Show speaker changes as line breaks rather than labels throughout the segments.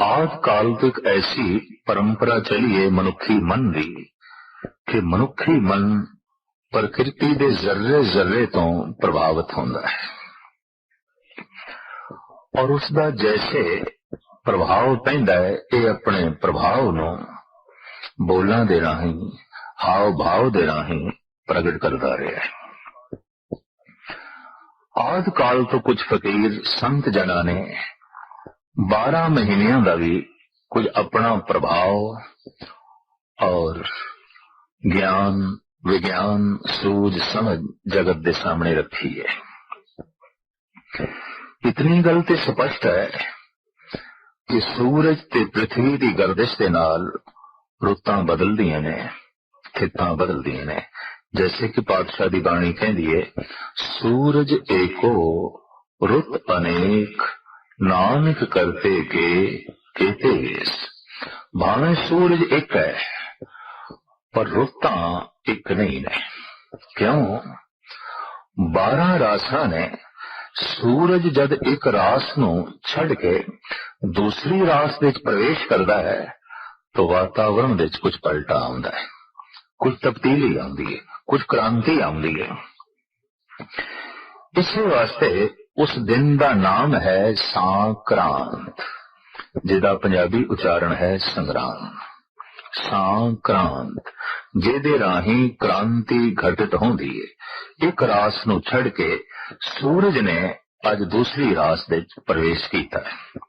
ਆਦ ਕਾਲ ਤੋਂ ਇੱਕ ਐਸੀ ਪਰੰਪਰਾ ਚਲੀ ਹੈ ਮਨੁੱਖੀ ਮਨ ਦੀ, ਕਿ ਮਨੁੱਖੀ ਮਨ ਪ੍ਰਕਿਰਤੀ ਦੇ ਜ਼ਰਰੇ ਜ਼ਰਰੇ ਤੋਂ ਪ੍ਰਭਾਵਿਤ ਹੁੰਦਾ ਹੈ। ਔਰ ਉਸ ਦਾ ਜੈਸੇ ਪ੍ਰਭਾਵ ਪੈਂਦਾ ਹੈ, ਇਹ ਆਪਣੇ ਪ੍ਰਭਾਵ ਨੂੰ ਬੋਲਾਂ ਦੇ ਰਾਹੀਂ ਹਾਵ ਭਾਵ ਦੇ ਰਾਹੀਂ ਪ੍ਰਗਟ ਕਰਦਾ ਰਿਹਾ ਹੈ। ਆਦ ਕਾਲ ਤੋਂ ਕੁਝ ਫਕੀਰ ਸੰਤ ਜਨਾਂ ਨੇ 12 ਮਹੀਨਿਆਂ ਦਾ ਵੀ ਕੁਝ ਆਪਣਾ ਪ੍ਰਭਾਵ ਔਰ ਗਿਆਨ ਵਿਗਿਆਨ ਸੂਝ ਸਮਝ ਜਗਤ ਦੇ ਸਾਹਮਣੇ ਰੱਖੀ ਹੈ ਇਤਨੀ ਗੱਲ ਤੇ ਸਪਸ਼ਟ ਹੈ ਕਿ ਸੂਰਜ ਤੇ ਪ੍ਰithvi ਦੀ ਗਰਦਿਸ਼ ਦੇ ਨਾਲ ਰੁੱਤਾਂ ਬਦਲਦੀਆਂ ਨੇ ਖਿੱਤਾਂ ਬਦਲਦੀਆਂ ਨੇ ਜੈਸੇ ਕਿ ਪਾਤਸ਼ਾਹ ਦੀ ਬਾਣੀ ਕਹਿੰਦੀ ਹੈ ਸੂਰਜ ਏਕੋ ਰੁੱਤ ਅਨੇਕ ਨਾਨਕ ਕਰਤੇ ਕੇ ਕਹਤੇ ਵੇਸ। ਭਾਵੇਂ ਸੂਰਜ ਇੱਕ ਹੈ, ਪਰ ਰੁੱਤਾਂ ਇੱਕ ਨਹੀਂ ਨੇ। ਕਿਉਂ? 12 ਰਾਸਾਂ ਨੇ ਸੂਰਜ ਜਦ ਇੱਕ ਰਾਸ ਨੂੰ ਛੱਡ ਕੇ ਦੂਸਰੀ ਰਾਸ ਵਿੱਚ ਪ੍ਰਵੇਸ਼ ਕਰਦਾ ਹੈ, ਤਾਂ ਵਾਤਾਵਰਣ ਵਿੱਚ ਕੁਝ ਪਲਟਾ ਆਉਂਦਾ ਹੈ। ਕੁਝ ਤਬਦੀਲੀ ਆਉਂਦੀ ਹੈ, ਕੁਝ ਕ੍ਰਾਂਤੀ ਆਉਂਦੀ ਹੈ। ਇਸੇ ਵਾਸਤੇ ਉਸ ਦਿਨ ਦਾ ਨਾਮ ਹੈ ਸਾਂਕ੍ਰਾਂਤ, ਜਿਹਦਾ ਪੰਜਾਬੀ ਉਚਾਰਨ ਹੈ ਸੰਗਰਾਮ। ਸਾਂਕ੍ਰਾਂਤ, ਜਿਹਦੇ ਰਾਹੀਂ ਕ੍ਰਾਂਤੀ ਘਟਿਤ ਹੁੰਦੀ ਹੈ ਇੱਕ ਰਾਸ ਨੂੰ ਛੱਡ ਕੇ ਸੂਰਜ ਨੇ ਅੱਜ ਦੂਸਰੀ ਰਾਸ ਵਿੱਚ ਪ੍ਰਵੇਸ਼ ਕੀਤਾ। ਹੈ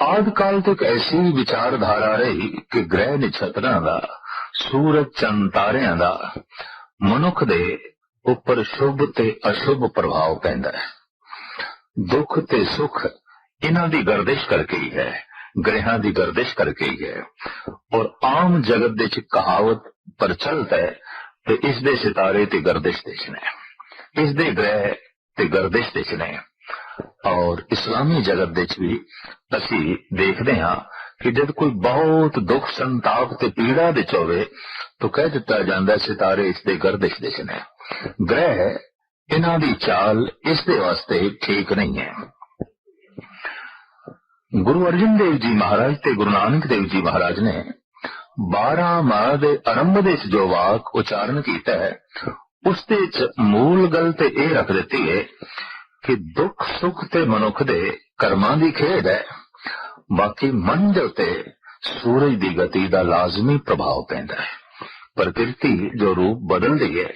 ਆਦ ਕਾਲ ਤੱਕ ਐਸੀ ਵਿਚਾਰਧਾਰਾ ਰਹੀ ਕਿ ਗ੍ਰਹਿ ਨਛਤਰਾਂ ਦਾ ਸੂਰਜ ਚੰਦ ਤਾਰਿਆਂ ਦਾ ਮਨੁੱਖ ਦੇ ਉੱਪਰ ਸ਼ੁਭ ਤੇ ਅਸ਼ੁਭ ਪ੍ਰਭਾਵ ਪੈਂਦਾ ਹੈ। ਦੁੱਖ ਤੇ ਸੁਖ ਇਹਨਾਂ ਦੀ ਗਰਦਿਸ਼ ਕਰਕੇ ਹੀ ਹੈ, ਗ੍ਰਹਿਾਂ ਦੀ ਗਰਦਿਸ਼ ਕਰਕੇ ਹੀ ਹੈ। ਔਰ ਆਮ ਜਗਤ ਦੇ ਚ ਕਹਾਵਤ ਪ੍ਰਚਲਿਤ ਹੈ ਤੇ ਇਸ ਦੇ ਸਿਤਾਰੇ ਤੇ ਗਰਦਿਸ਼ ਦੇ ਨੇ। ਇਸ ਦੇ ਗ੍ਰਹਿ ਤੇ ਗਰਦਿਸ਼ ਦੇ ਨੇ। ਔਰ ਇਸਲਾਮੀ ਜਗਤ ਦੇ ਚ ਵੀ ਅਸੀਂ ਦੇਖਦੇ ਹਾਂ ਕਿ ਜਦ ਕੋਈ ਬਹੁਤ ਦੁੱਖ ਸੰਤਾਪ ਤੇ ਪੀੜਾ ਵਿੱਚ ਹੋਵੇ ਤਾਂ ਕਹਿ ਦਿੱਤਾ ਜਾਂਦਾ ਸਿਤਾਰੇ ਇਸ ਦੇ ਗਰਦਿਸ਼ ਦੇ ਨੇ। ਗ੍ਰਹਿ ਇਹਨਾਂ ਦੀ ਚਾਲ ਇਸ ਦੇ ਵਾਸਤੇ ਠੀਕ ਨਹੀਂ ਹੈ। ਗੁਰੂ ਅਰਜਨ ਦੇਵ ਜੀ ਮਹਾਰਾਜ ਤੇ ਗੁਰੂ ਨਾਨਕ ਦੇਵ ਜੀ ਮਹਾਰਾਜ ਨੇ 12 ਮਾਹ ਦੇ ਆਰੰਭ ਦੇ ਜੋ ਵਾਕ ਉਚਾਰਨ ਕੀਤਾ ਹੈ, ਉਸ ਦੇ ਵਿੱਚ ਮੂਲ ਗੱਲ ਤੇ ਇਹ ਰੱਖ ਦਿੱਤੀ ਹੈ ਕਿ ਦੁੱਖ, ਸੁੱਖ ਤੇ ਮਨੁੱਖ ਦੇ ਕਰਮਾਂ ਦੀ ਖੇਡ ਹੈ। ਬਾਕੀ ਮਨ ਦੇ ਉੱਤੇ ਸੂਰਜ ਦੀ ਗਤੀ ਦਾ ਲਾਜ਼ਮੀ ਪ੍ਰਭਾਵ ਪੈਂਦਾ ਹੈ। ਪ੍ਰਕਿਰਤੀ ਜੋ ਰੂਪ ਬਦਲਦੀ ਹੈ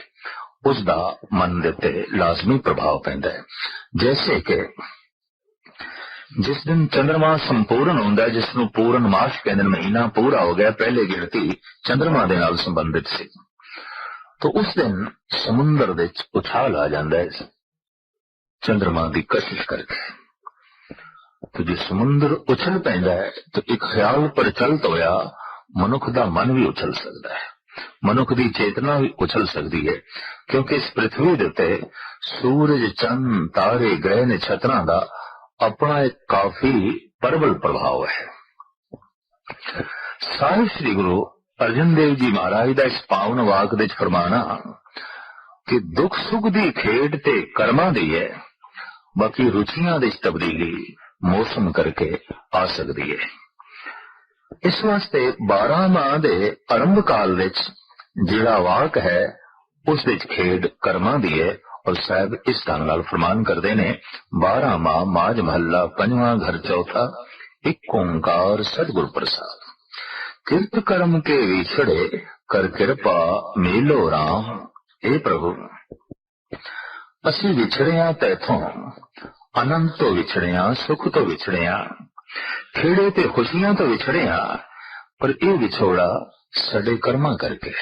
ਉਸ ਦਾ ਮਨ ਦੇ ਉੱਤੇ ਲਾਜ਼ਮੀ ਪ੍ਰਭਾਵ ਪੈਂਦਾ ਹੈ। ਜੈਸੇ ਕਿ ਜਿਸ ਦਿਨ ਚੰ드ਰਮਾ ਸੰਪੂਰਨ ਹੁੰਦਾ ਹੈ ਜਿਸ ਨੂੰ ਪੂਰਨ ਮਾਸ ਕਹਿੰਦੇ ਨੇ, ਮਹੀਨਾ ਪੂਰਾ ਹੋ ਗਿਆ, ਪਹਿਲੇ ਗਿਣਤੀ ਚੰ드ਰਮਾ ਦੇ ਨਾਲ ਸੰਬੰਧਿਤ ਸੀ। ਤਾਂ ਉਸ ਦਿਨ ਸਮੁੰਦਰ ਦੇ ਵਿੱਚ ਉਛਾਲ ਆ ਜਾਂਦਾ ਹੈ। ਚੰ드ਰਮਾ ਦੀ ਕਸ਼ਿਸ਼ ਕਰਕੇ। ਤੇ ਜੇ ਸਮੁੰਦਰ ਉਛਲ ਪੈਂਦਾ ਹੈ, ਤਾਂ ਇੱਕ ਖਿਆਲ ਪ੍ਰਚਲਿਤ ਹੋਇਆ, ਮਨੁੱਖ ਦਾ ਮਨ ਵੀ ਉਛਲ ਸਕਦਾ ਹੈ। ਮਨੁੱਖ ਦੀ ਚੇਤਨਾ ਵੀ ਉਛਲ ਸਕਦੀ ਹੈ, ਕਿਉਂਕਿ ਇਸ ਪ੍ਰithvi ਦੇ ਉੱਤੇ ਸੂਰਜ ਚੰਨ ਤਾਰੇ, ਗ੍ਰਹਿ, ਨਛਤਰਾਂ ਦਾ ਆਪਣਾ ਇੱਕ ਕਾਫੀ ਪਰਬਲ ਪ੍ਰਭਾਵ ਹੈ। ਸਾਹਿਬ ਸ੍ਰੀ ਗੁਰੂ ਅਰਜਨ ਦੇਵ ਜੀ ਮਹਾਰਾਜ ਦਾ ਇਸ ਪਾਵਨ ਵਾਕ ਵਿੱਚ ਫਰਮਾਨਾ ਕਿ ਦੁੱਖ ਸੁਖ ਦੀ ਖੇਡ ਤੇ ਕਰਮਾਂ ਦੀ ਹੈ, ਬਾਕੀ ਰੁਚੀਆਂ ਦੇ ਤਬਦੀਲੀ ਮੌਸਮ ਕਰਕੇ ਆ ਸਕਦੀ ਹੈ। ਇਸ ਵਾਸਤੇ 12 ਮਾਹ ਦੇ ਆਰੰਭ ਕਾਲ ਵਿੱਚ ਜਿਹੜਾ ਵਾਕ ਹੈ, ਉਸ ਵਿੱਚ ਖੇਡ ਕਰਮਾਂ ਦੀ ਹੈ ਔਰ ਸਾਹਿਬ ਇਸ ਢੰਗ ਨਾਲ ਫਰਮਾਨ ਕਰਦੇ ਨੇ 12 ਮਾਹ ਮਾਜ ਮਹੱਲਾ ਪੰਜਵਾਂ ਘਰ ਚੌਥਾ, ਇੱਕ ਓੰਕਾਰ ਸਤਿਗੁਰ ਪ੍ਰਸਾਦ। ਕਿਰਤ ਕਰਮ ਕੇ ਵਿਛੜੇ ਕਰ ਕਿਰਪਾ ਮੇਲੋ ਰਾਮ, ਏ ਪ੍ਰਭੂ। ਅਸੀਂ ਵਿਛੜਿਆ ਤੈਥੋਂ, ਅਨੰਤ ਤੋਂ ਵਿਛੜਿਆ, ਸੁਖ ਤੋਂ ਵਿਛੜਿਆ ਖੇੜੇ ਤੇ ਖੁਸ਼ੀਆਂ ਤੋਂ ਵਿਛੜਿਆ, ਪਰ ਇਹ ਵਿਛੋੜਾ ਸਾਡੇ ਕਰਮਾਂ ਕਰਕੇ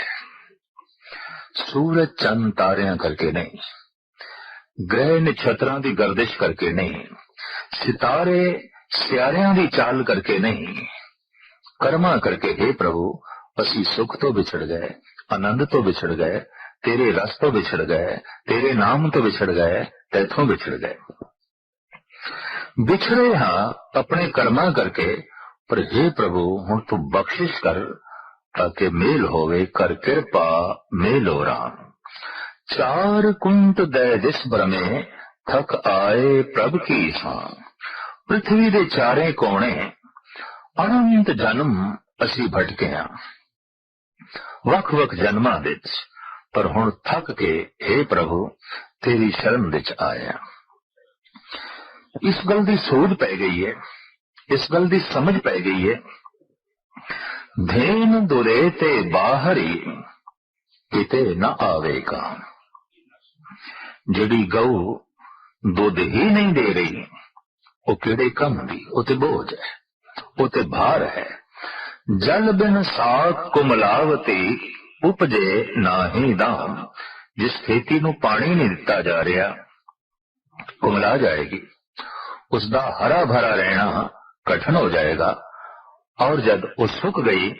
ਸੂਰਜ ਚੰਨ ਤਾਰਿਆਂ ਕਰਕੇ ਨਹੀਂ, ਗ੍ਰਹਿ ਨਛਤਰਾਂ ਦੀ ਗਰਦਿਸ਼ ਕਰਕੇ ਨਹੀਂ, ਸਿਤਾਰੇ ਸਿਆਰਿਆਂ ਦੀ ਚਾਲ ਕਰਕੇ ਨਹੀਂ, ਕਰਮਾਂ ਕਰਕੇ हे ਪ੍ਰਭੂ, ਅਸੀਂ ਸੁਖ ਤੋਂ ਵਿਛੜ ਗਏ, ਆਨੰਦ ਤੋਂ ਵਿਛੜ ਗਏ, ਤੇਰੇ ਰਸ ਤੋਂ ਵਿਛੜ ਗਏ, ਤੇਰੇ ਨਾਮ ਤੋਂ ਵਿਛੜ ਗਏ, ਤੇਥੋਂ ਵਿਛੜ ਗਏ। ਵਿਛੜੇ ਹਾਂ ਆਪਣੇ ਕਰਮਾਂ ਕਰਕੇ, ਪਰ हे ਪ੍ਰਭੂ, ਹੁਣ ਤੂੰ ਬਖਸ਼ਿਸ਼ ਕਰ ਤਾਂ ਕਿ ਮੇਲ ਹੋਵੇ, ਕਰ ਕਿਰਪਾ ਮੇਲੋ ਰਾਮ। ਚਾਰ ਕੁੰਟ ਦੇ ਜਿਸ ਬਰਮੇ ਥਕ ਆਏ ਪ੍ਰਭ ਕੀ ਸਾਂ ਪ੍ਰithvi ਦੇ ਚਾਰੇ ਕੋਣੇ ਅਨੰਤ ਜਨਮ ਅਸੀਂ ਭਟਕੇ ਹਾਂ। ਵੱਖ-ਵੱਖ ਜਨਮਾਂ ਵਿੱਚ, ਪਰ ਹੁਣ ਥੱਕ ਕੇ हे ਪ੍ਰਭੂ, ਤੇਰੀ ਸ਼ਰਨ ਵਿੱਚ ਆਇਆ ਇਸ ਗੱਲ ਦੀ ਸੋਧ ਪੈ ਗਈ ਹੈ, ਇਸ ਗੱਲ ਦੀ ਸਮਝ ਪੈ ਗਈ ਹੈ। ਧੇਨ ਦੁਰੇ ਤੇ ਬਾਹਰੀ ਕਿਤੇ ਨਾ ਆਵੇਗਾ। ਜਿਹੜੀ ਗਊ ਦੁੱਧ ਹੀ ਨਹੀਂ ਦੇ ਰਹੀ, ਉਹ ਕਿਹੜੇ ਕੰਮ ਦੀ? ਉਹ ਤੇ ਬੋਝ ਹੈ, ਉਹ ਤੇ ਭਾਰ ਹੈ। ਜਲ ਬਿਨ ਸਾਖ ਕੁਮਲਾਵਤੀ ਉਪਜੇ ਨਾਹੀ ਦਾਮ ਜਿਸ ਖੇਤੀ ਨੂੰ ਪਾਣੀ ਨਹੀਂ ਦਿੱਤਾ ਜਾ ਰਿਹਾ, ਕੁਮਲਾ ਜਾਏਗੀ। ਉਸ ਦਾ ਹਰਾ ਭਰਾ ਰਹਿਣਾ ਕਠਨ ਹੋ ਜਾਏਗਾ ਔਰ ਜਦ ਉਹ ਸੁੱਕ ਗਈ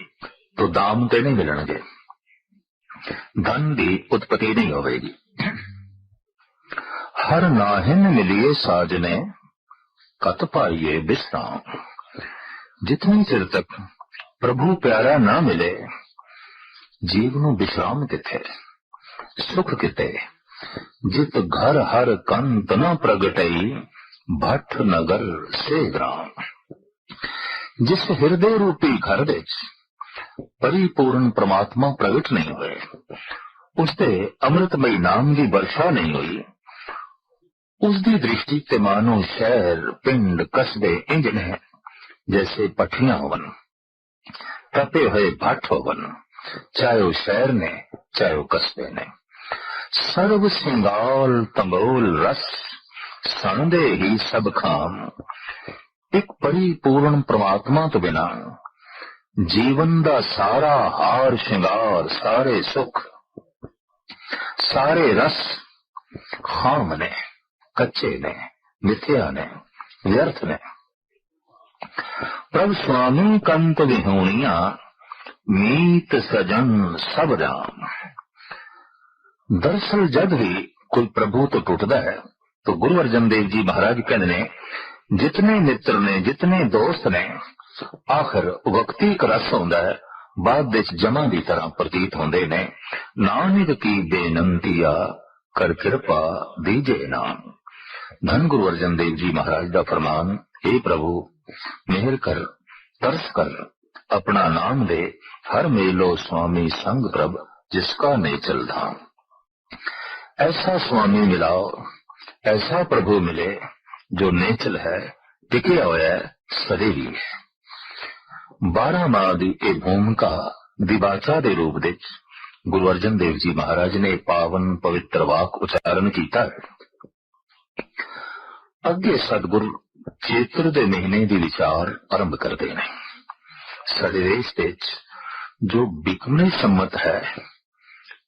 तो दाम ਤੇ ਨਹੀਂ ਮਿਲਣਗੇ ਧਨ ਦੀ ਉਤਪਤੀ ਨਹੀਂ ਹੋਵੇਗੀ ਹਰ ਨਾਹਿਨ ਮਿਲਿਏ ਸਾਜਨੇ ਕਤ ਪਾਈਏ ਬਿਸਰਾਮ ਜਿਤਨੀ ਚਿਰ ਤੱਕ ਪ੍ਰਭੂ ਪਿਆਰਾ ਨਾ ਮਿਲੇ ਜੀਵ ਨੂੰ ਵਿਸ਼ਰਾਮ ਕਿੱਥੇ ਸੁਖ ਕਿਤੇ ਜਿਤ ਘਰ ਹਰ ਕੰਤ ਨ ਪ੍ਰਗਟਈ ਭੱਠ ਨਗਰ ਸੇ ਗ੍ਰਾਮ ਜਿਸ ਹਿਰਦੇ ਰੂਪੀ ਘਰ ਵਿੱਚ ਪਰਿਪੂਰਨ ਪ੍ਰਮਾਤਮਾ ਪ੍ਰਗਟ ਨਹੀਂ ਹੋਏ ਅੰਮ੍ਰਿਤਮਈ ਨਾਮ ਦੀ ਵਰਸ਼ਾ ਨਹੀਂ ਹੋਈ ਉਸ ਦੀ ਦ੍ਰਿਸ਼ਟੀ ਤੇ ਮਾਨੋ ਸ਼ਹਿਰ ਪਿੰਡ ਕਸਬੇ ਇੰਜ ਨੇ ਜੈਸੇ ਪੱਠੀਆਂ ਹੋਵਨ ਤਪੇ ਹੋਏ ਭੱਠ ਹੋਵਨ ਚਾਹੇ ਉਹ ਸ਼ਹਿਰ ਨੇ ਚਾਹੇ ਉਹ ਕਸਬੇ ਨੇ ਸਰਬ ਸਿੰਗਾਲ ਤੰਬੋਲ ਰਸ ਸੰਦੇ ਹੀ ਸਭ ਖਾਮ ਇੱਕ ਪਰਿਪੂਰਨ ਪ੍ਰਮਾਤਮਾ ਤੋਂ ਬਿਨਾ ਜੀਵਨ ਦਾ ਸਾਰਾ ਹਾਰ ਸ਼ਿੰਗਾਰ, ਸਾਰੇ ਸੁਖ, ਸਾਰੇ ਰਸ ਖਾਮ ਨੇ, ਕੱਚੇ ਨੇ, ਮਿੱਥਿਆ ਨੇ, ਵਿਅਰਥ ਨੇ। ਪ੍ਰਭ ਸੁਆਮੀ ਕੰਤ ਵਿਹੂਣੀਆਂ, ਮੀਤ ਸਜਨ ਸਭ ਰਾਮ ਦਰਸਲ ਜਦ ਵੀ ਕੋਈ ਪ੍ਰਭੂ ਤੋਂ ਟੁੱਟਦਾ ਹੈ तो गुरु अर्जन देव जी महाराज कहते ने जितने मित्र ने जितने दोस्त ने आखिर वक्ती एक रस ਹੁੰਦਾ ਹੈ ਬਾਅਦ ਵਿੱਚ ਜਮਾ ਦੀ ਤਰ੍ਹਾਂ ਪ੍ਰਤੀਤ ਹੁੰਦੇ ਨੇ ਨਾਨਕ ਕੀ ਬੇਨੰਤੀਆ ਕਰ ਕਿਰਪਾ ਦੀਜੇ ਨਾਮ ਧੰਨ ਗੁਰੂ ਅਰਜਨ ਦੇਵ ਜੀ ਮਹਾਰਾਜ ਦਾ ਫਰਮਾਨ हे ਪ੍ਰਭੂ ਮਿਹਰ ਕਰ ਤਰਸ ਕਰ अपना नाम दे हर मेलो स्वामी संग प्रभ जिसका नेचल धाम ऐसा स्वामी ایسا پربھو ملے جو نیچل ہے ٹک ماہ روپی گرو ارجن دیو جی مہاراج نے پاون پوی واق اچار ست گرو چیت مہینے آرمب کردے جو بکمنی سمت ہے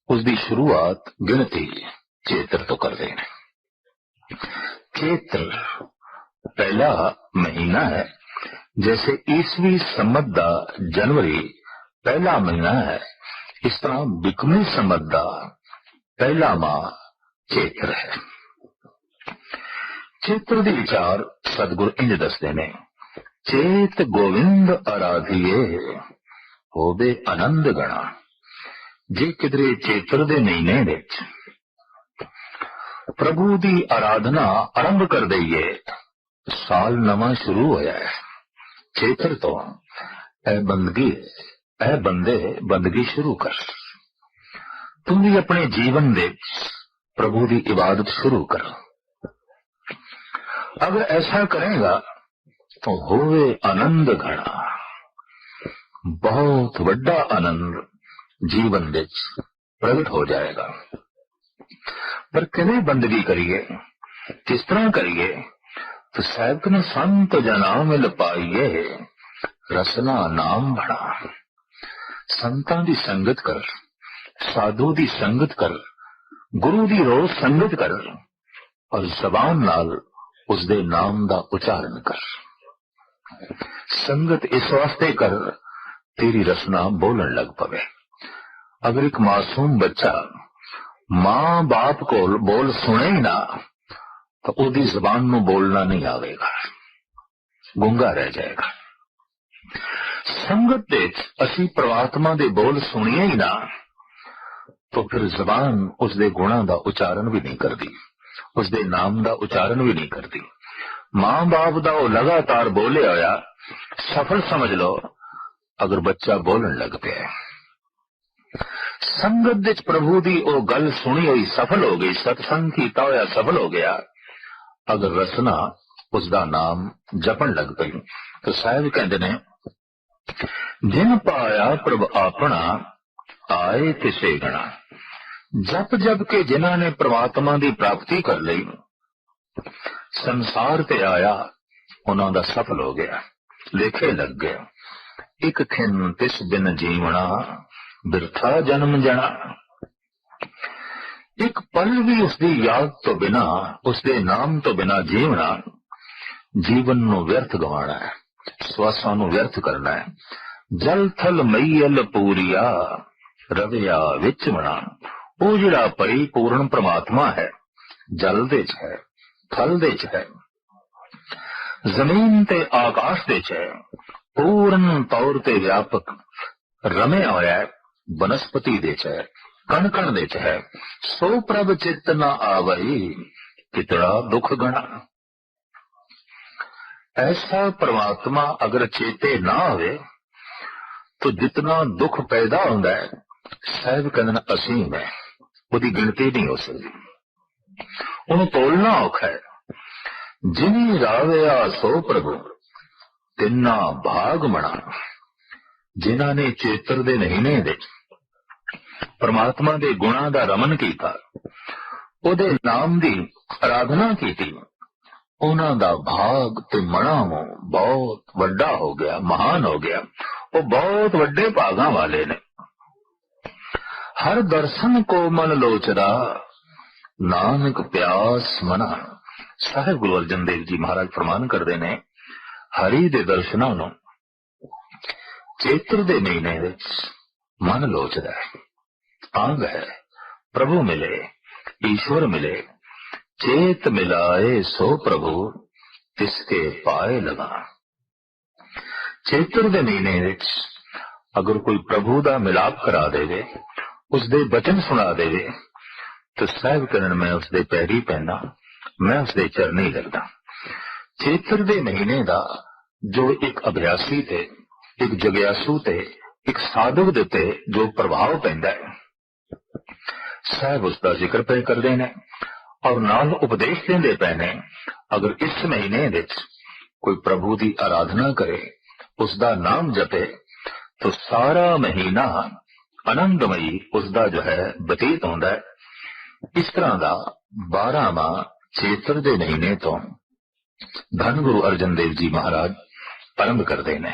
اسروت گنتی چیتر تر चैत्र पहला महीना है जैसे ईसवी संमत ਦਾ जनवरी पहला महीना है इस तरह बिकमी संमत ਦਾ पहला माह चैत्र है ਚੇਤਰ ਦੇ ਵਿਚਾਰ ਸਤਿਗੁਰ ਇੰਜ ਦੱਸਦੇ ਨੇ ਚੇਤ ਗੋਵਿੰਦ ਆਰਾਧੀਏ ਹੋਵੇ ਆਨੰਦ ਗਣਾ ਜੇ ਕਿਦਰੇ ਚੇਤਰ ਦੇ ਮਹੀਨੇ ਵਿੱਚ ਪ੍ਰਭੂ ਦੀ ਆਰਾਧਨਾ ਆਰੰਭ ਕਰ ਦਈਏ ਸਾਲ ਨਵਾਂ ਸ਼ੁਰੂ ਹੋਇਆ ਹੈ ਚੇਤਰ ਤੋਂ ਇਹ ਬੰਦਗੀ ਇਹ ਬੰਦੇ ਬੰਦਗੀ ਸ਼ੁਰੂ ਕਰ ਤੂੰ ਵੀ ਆਪਣੇ ਜੀਵਨ ਦੇ ਪ੍ਰਭੂ ਦੀ ਇਬਾਦਤ ਸ਼ੁਰੂ ਕਰ ਅਗਰ ਐਸਾ ਕਰੇਗਾ ਤਾਂ ਹੋਵੇ ਆਨੰਦ ਘਣਾ ਬਹੁਤ ਵੱਡਾ ਆਨੰਦ ਜੀਵਨ ਵਿੱਚ ਪ੍ਰਗਟ ਹੋ ਜਾਏਗਾ پر کنے بندگی کریے؟ کس طرح کریے؟ تو صاحب نے سنت جنا میں لپائیے۔ رسنا نام بڑا سنتا دی سنگت کر سادو دی سنگت کر، گرو دی روز سنگت کر، اور زبان نال اس دے نام دا اچارن کر۔ سنگت اس واسطے کر، تیری رسنا بولن لگ پوے۔ اگر ایک معصوم بچہ ਮਾਂ ਬਾਪ ਕੋਲ ਬੋਲ ਸੁਣੇ ਹੀ ਨਾ, ਤਾਂ ਉਹਦੀ ਜ਼ਬਾਨ ਨੂੰ ਬੋਲਣਾ ਨਹੀਂ ਆਵੇਗਾ। ਗੁੰਗਾ ਰਹਿ ਜਾਏਗਾ। ਸੰਗਤ ਵਿੱਚ ਅਸੀਂ ਪ੍ਰਮਾਤਮਾ ਦੇ ਬੋਲ ਸੁਣੀਏ ਹੀ ਨਾ, ਤਾਂ ਫਿਰ ਜ਼ਬਾਨ ਉਸ ਦੇ ਗੁਣਾਂ ਦਾ ਉਚਾਰਨ ਵੀ ਨਹੀਂ ਕਰਦੀ ਉਸ ਦੇ ਨਾਮ ਦਾ ਉਚਾਰਨ ਵੀ ਨਹੀਂ ਕਰਦੀ। ਮਾਂ ਬਾਪ ਦਾ ਉਹ ਲਗਾਤਾਰ ਬੋਲਿਆ ਹੋਇਆ, ਸਫਲ ਸਮਝ ਲਓ, ਅਗਰ ਬੱਚਾ ਬੋਲਣ ਲੱਗ ਪਿਆ ਸੰਗਤ ਵਿੱਚ ਪ੍ਰਭੂ ਦੀ ਉਹ ਗੱਲ ਸੁਣੀ ਹੋਈ ਸਫਲ ਹੋ ਗਈ, ਸਤਸੰਗ ਕੀਤਾ ਹੋਇਆ ਸਫਲ ਹੋ ਗਿਆ। ਅਗਰ ਰਸਨਾ ਉਸ ਦਾ ਨਾਮ ਜਪਣ ਲੱਗ ਪਈ। ਤਾਂ ਸਾਹਿਬ ਕਹਿੰਦੇ ਨੇ, ਜਿਨ ਪਾਇਆ ਪ੍ਰਭ ਆਪਣਾ, ਆਏ ਕਿਸੇ ਗਣਾ। ਜਪ ਜਪ ਕੇ ਜਿਨ੍ਹਾਂ ਨੇ ਪ੍ਰਮਾਤਮਾ ਦੀ ਪ੍ਰਾਪਤੀ ਕਰ ਲਈ, ਸੰਸਾਰ ਤੇ ਆਇਆ, ਉਹਨਾਂ ਦਾ ਸਫਲ ਹੋ ਗਿਆ, ਲੇਖੇ ਲੱਗ ਗਿਆ। ਇੱਕ ਖਿੰ ਤਿਸ ਬਿਨ ਜੀਵਣਾ ਬਿਰਥਾ ਜਨਮ ਜਣਾ। ਇੱਕ ਪਲ ਵੀ ਉਸ ਦੀ ਯਾਦ ਤੋਂ ਬਿਨਾ ਉਸ ਦੇ ਨਾਮ ਤੋਂ ਬਿਨਾ ਜੀਵਣਾ ਜੀਵਨ ਨੂੰ ਵਿਅਰਥ ਗਵਾਣਾ ਹੈ, ਸਵਾਸਾਂ ਨੂੰ ਵਿਅਰਥ ਕਰਨਾ ਹੈ। ਜਲ ਥਲ ਮਈਲ ਪੂਰੀਆ, ਰਵਿਆ ਵਿੱਚ ਬਣਾ ਉਹ ਜਿਹੜਾ ਪਰਿਪੂਰਨ ਪ੍ਰਮਾਤਮਾ ਹੈ, ਜਲ ਦੇ ਚ ਹੈ, ਥਲ ਦੇ ਚ ਹੈ। ਜ਼ਮੀਨ ਤੇ ਆਕਾਸ਼ ਦੇ ਚ ਹੈ, ਪੂਰਨ ਤੌਰ ਤੇ ਵਿਆਪਕ ਰਮਿਆ ਹੋਇਆ ਹੈ। ਬਨਸਪਤੀ ਦੇ ਚ ਹੈ ਕਣ ਕਣ ਦੇ ਚ ਹੈ ਸੋ ਪ੍ਰਭ ਚਿਤ ਨ ਆਵਈ ਕਿਤੜਾ ਦੁਖ ਗਣਾ ऐसा परमात्मा अगर चेते ना आवे तो जितना दुख पैदा होता है ਸਾਹਿਬ ਕਹਿੰਦੇ ਅਸੀਮ ਹੈ ਉਹਦੀ ਗਿਣਤੀ ਨਹੀਂ ਹੋ ਸਕਦੀ ਉਹਨੂੰ ਤੋਲਣਾ ਔਖਾ ਹੈ ਜਿਨੀ ਰਾਵਿਆ ਸੋ ਪ੍ਰਭੂ ਤਿੰਨਾ ਭਾਗ ਮਣਾ ਜਿਨ੍ਹਾਂ ਨੇ ਚੇਤਰ ਦੇ ਮਹੀਨੇ ਦੇ ਪ੍ਰਮਾਤਮਾ ਦੇ ਗੁਣਾਂ ਦਾ ਰਮਨ ਕੀਤਾ। ਉਹਦੇ ਨਾਮ ਦੀ ਆਰਾਧਨਾ ਕੀਤੀ। ਉਹਨਾਂ ਦਾ ਭਾਗ ਤੇ ਮਣਾਵੋਂ ਬਹੁਤ ਵੱਡਾ ਹੋ ਗਿਆ, ਮਹਾਨ ਹੋ ਗਿਆ। ਉਹ ਬਹੁਤ ਵੱਡੇ ਭਾਗਾਂ ਵਾਲੇ ਨੇ। ਹਰ ਦਰਸ਼ਨ ਕੋ ਮਨ ਲੋਚਦਾ, ਨਾਨਕ ਪਿਆਸ ਮਨਾ। ਸਾਹਿਬ ਗੁਰੂ ਅਰਜਨ ਦੇਵ ਜੀ ਮਹਾਰਾਜ ਫਰਮਾਨ ਕਰਦੇ ਨੇ, ਹਰੀ ਦੇ ਦਰਸ਼ਨਾਂ ਨੂੰ ਚੇਤਰ ਦੇ ਮਹੀਨੇ ਵਿੱਚ ਮਨ ਲੋਚਦਾ ਹੈ। ਅੰਗ ਹੈ। ਪ੍ਰਭੂ ਮਿਲੇ, ਈਸ਼ਵਰ ਮਿਲੇ। ਚੇਤ ਮਿਲਾਏ ਸੋ ਪ੍ਰਭੂ ਤਿਸਕੇ ਪਾਏ ਲਗਾ। ਚੇਤਰ ਦੇ ਮਹੀਨੇ ਵਿੱਚ ਅਗਰ ਕੋਈ ਪ੍ਰਭੂ ਦਾ ਮਿਲਾਪ ਕਰਾ ਦੇਵੇ ਉਸ ਦੇ ਬਚਨ ਸੁਣਾ ਦੇਵੇ, ਤਾਂ ਸਹਿਬ ਕਰਨ ਮੈਂ ਉਸ ਦੇ ਪੈਰੀ ਪੈਣਾ ਮੈਂ ਉਸ ਦੇ ਚਰਨੀ ਲੱਗਦਾ। ਚੇਤਰ ਦੇ ਮਹੀਨੇ ਦਾ ਜੋ ਇੱਕ ਅਭਿਆਸੀ ਤੇ, ਇੱਕ ਜਗਿਆਸੂ ਤੇ, ਇੱਕ ਸਾਧਕ ਦੇ ਤੇ ਜੋ ਪ੍ਰਭਾਵ ਪੈਂਦਾ ਹੈ ਸਾਹਿਬ ਉਸ ਦਾ ਜ਼ਿਕਰ ਪੈ ਕਰਦੇ ਨੇ ਔਰ ਨਾਲ ਉਪਦੇਸ਼ ਦਿੰਦੇ ਪਏ ਨੇ ਅਗਰ ਇਸ ਮਹੀਨੇ ਵਿੱਚ ਕੋਈ ਪ੍ਰਭੂ ਦੀ ਆਰਾਧਨਾ ਕਰੇ, ਉਸ ਦਾ ਨਾਮ ਜਪੇ, ਤਾਂ ਸਾਰਾ ਮਹੀਨਾ ਆਨੰਦਮਈ ਉਸ ਦਾ ਜੋ ਹੈ ਬਤੀਤ ਹੁੰਦਾ ਹੈ। ਇਸ ਤਰ੍ਹਾਂ ਦਾ 12ਵਾਂ ਚੇਤਰ ਦੇ ਮਹੀਨੇ ਤੋਂ ਧੰਨ ਗੁਰੂ ਅਰਜਨ ਦੇਵ ਜੀ ਮਹਾਰਾਜ ਆਰੰਭ ਕਰਦੇ ਨੇ।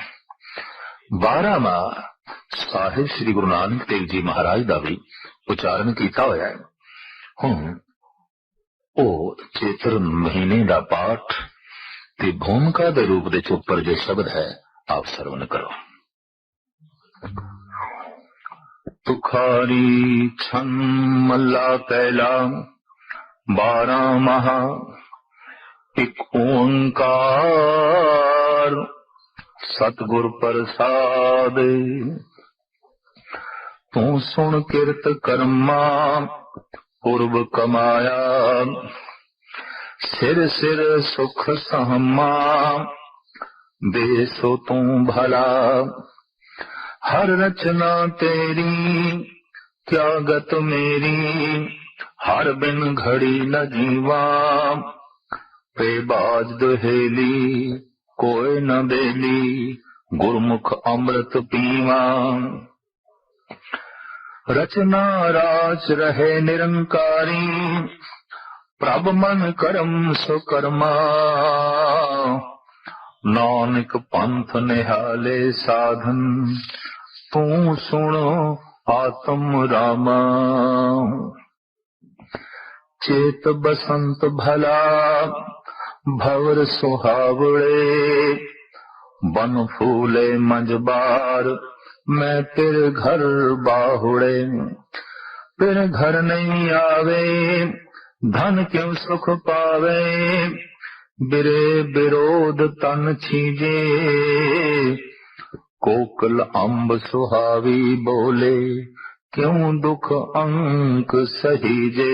12ਵਾਂ ਸਾਹਿਬ ਸ੍ਰੀ ਗੁਰੂ ਨਾਨਕ ਦੇਵ ਜੀ ਮਹਾਰਾਜ ਦਾ ਵੀ ਉਚਾਰਨ ਕੀਤਾ ਹੋਇਆ ਹੈ। ਹੁਣ ਉਹ ਚੇਤਰ ਮਹੀਨੇ ਦਾ ਪਾਠ ਤੇ ਭੂਮਿਕਾ ਦੇ ਰੂਪ ਦੇ ਉੱਪਰ ਜੋ ਸ਼ਬਦ ਹੈ, ਆਪ ਸਰਵਨ ਕਰੋ। ਤੁਖਾਰੀ ਛੰ ਮੱਲਾ ਪਹਿਲਾ 12 ਮਹਾ ਇੱਕ ਓੰਕਾਰ ਸਤਿਗੁਰ ਪ੍ਰਸਾਦ। ਤੂੰ ਸੁਣ ਕਿਰਤ ਕਰਮਾ, ਪੁਰਬ ਕਮਾਇਆ। ਸਿਰ ਸਿਰ ਸੁਖ ਸਹਮਾ, ਬੇਸੋ ਤੂੰ ਭਲਾ। ਹਰ ਰਚਨਾ ਤੇਰੀ ਕਿਆ ਗਤ ਮੇਰੀ, ਹਰ ਬਿਨ ਘੜੀ ਨ ਜੀਵਾ। ਪੇ ਬਾਜ ਦੁਹੇਲੀ ਕੋਏ ਨ ਬੇਲੀ, ਗੁਰਮੁਖ ਅੰਮ੍ਰਿਤ ਪੀਵਾ। ਰਚਨਾ ਰਾਜ ਰਹੇ ਨਿਰੰਕਾਰੀ, ਪ੍ਰਭ ਮਨ ਕਰਮ ਸੋ ਕਰਮਾ। ਨਾਨਕ ਪੰਥ ਨਿਹਾਲੇ ਸਾਧਨ, ਤੂੰ ਸੁਣ ਆਤਮ ਰਾਮਾ। ਚੇਤ ਬਸੰਤ ਭਲਾ, ਭਵਰ ਸੁਹਾਵੜੇ ਬਨ ਫੂਲੇ ਮਜਬਾਰ میں پھر گھر باہڑے پھر گھر نہیں آوے، دھن کیوں سکھ پاوے؟ برے برود تن چھیجے کوکل امب سہاوی بولے، کیوں دکھ انک سہیجے؟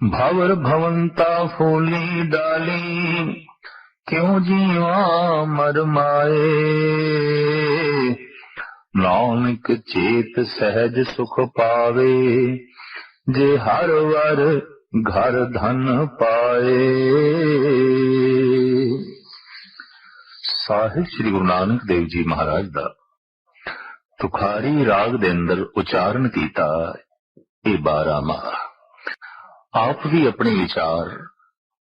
بھور بھونتا فولی ڈالی ਕਿਉ ਜੀਵਾ ਮਰ ਮਾਏ? ਨਾਨਕ ਚੇਤ ਸਹਿਜ ਸੁਖ ਪਾਵੇ, ਜੇ ਹਰ ਵਰ ਘਰ ਧਨ ਪਾਏ। ਸਾਹਿਬ ਸ੍ਰੀ ਗੁਰੂ ਨਾਨਕ ਦੇਵ ਜੀ ਮਹਾਰਾਜ ਦਾ ਤੁਖਾਰੀ ਰਾਗ ਦੇ ਅੰਦਰ ਉਚਾਰਨ ਕੀਤਾ ਇਹ 12 ਮਾਹ ਆਪ ਵੀ ਆਪਣੇ ਵਿਚਾਰ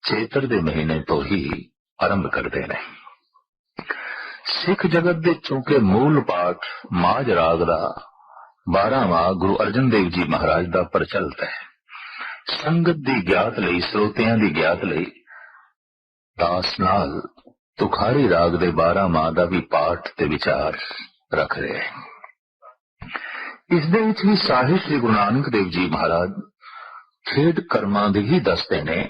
ਚੇਤਰ ਦੇ ਮਹੀਨੇ ਤੋਂ ਹੀ ਆਰੰਭ ਕਰਦੇ ਨੇ। ਸਿੱਖ ਜਗਤ ਦੇ ਚੌਕੇ ਮੂਲ ਪਾਠ ਮਾਜ ਰਾਗ ਦਾ 12ਵਾਂ ਗੁਰੂ ਅਰਜਨ ਦੇਵ ਜੀ ਮਹਾਰਾਜ ਦਾ ਪ੍ਰਚਲਿਤ ਹੈ। ਸੰਗਤ ਦੀ ਗਿਆਤ ਲਈ, ਸਰੋਤਿਆਂ ਦੀ ਗਿਆਤ ਲਈ ਦਾਸ ਨਾਲ ਤੁਖਾਰੀ ਰਾਗ ਦੇ 12 ਮਾਹ ਦਾ ਵੀ ਪਾਠ ਤੇ ਵਿਚਾਰ ਰੱਖ ਰਹੇ ਇਸ ਦੇ ਵਿੱਚ ਵੀ ਸਾਹਿਬ ਸ੍ਰੀ ਗੁਰੂ ਨਾਨਕ ਦੇਵ ਜੀ ਮਹਾਰਾਜ ਖੇਡ ਕਰਮਾਂ ਦੀ ਹੀ ਦੱਸਦੇ ਨੇ